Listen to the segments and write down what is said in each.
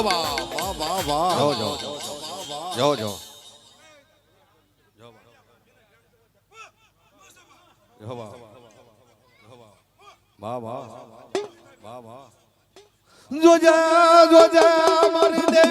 જો વાહ વાહ વાહ વાહ. જો જો જો જો જો વાહ. વાહ વાહ વાહ વાહ જોજે જોજે મારી દેવી.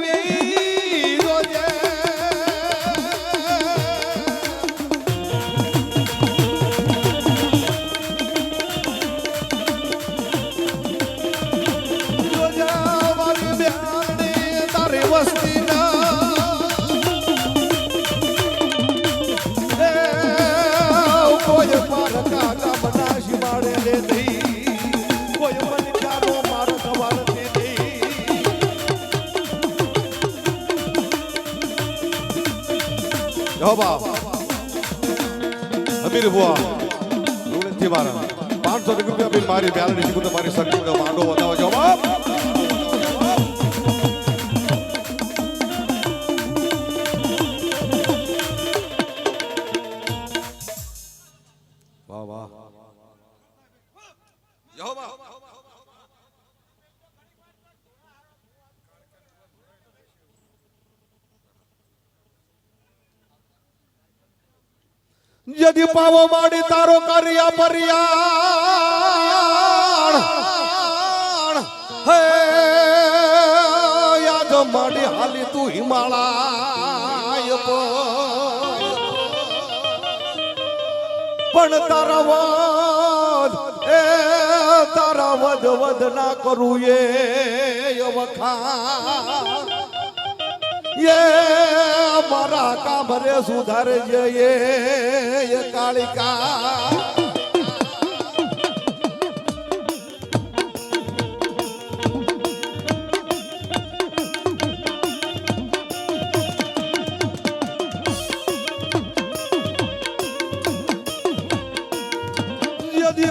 અમીર બુઆ રૂડેથી મારા પાંચસો રૂપિયા મારી બ્યાલની શીખું મારી સરકારનો માંડો બતાવો જો ಯದಿ ಪಾವ ಮಾಡಿ ತಾರೋ ಕರಿಯ ಪರಿಯಾಣ ಹೇ ಯಾದ ಮಾಡಿ ಹಾಲಿತು ಹಿಮಾಳ પણ તારા વધ એ તારા વધ વધ ના કરું એ વખા એ મારા કામ રે સુધારે ये એ કાળિકા.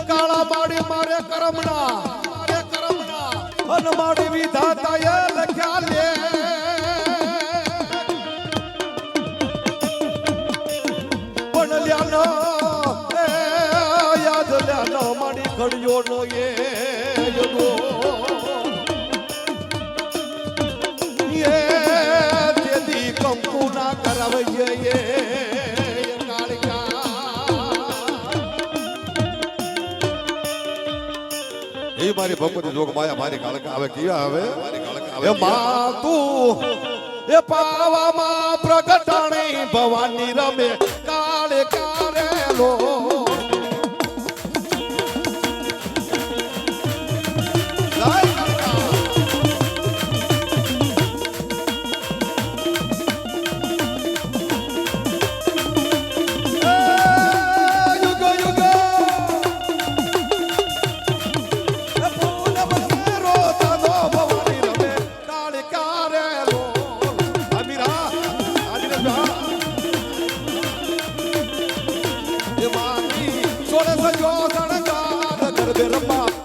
કાળા માડી મારે કરમના કરમના. અન માડી વિધાતા એ લખ્યા લે. લ્યાનો એ યાદ લ્યાનો મારી ઘડિયો નો એ જગો એ તેથી કંકુ ના કરાવજે એ એ મારી ભગવતી જોગ માયા મારી કાળકા આવે કેવા આવે મારી કાળકા આવે? માં તું એ પાવામાં પ્રગટાણી ભવાની રમે. કાળે કારેલો જય સજો સણગાર ગરબે રમવા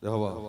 知道不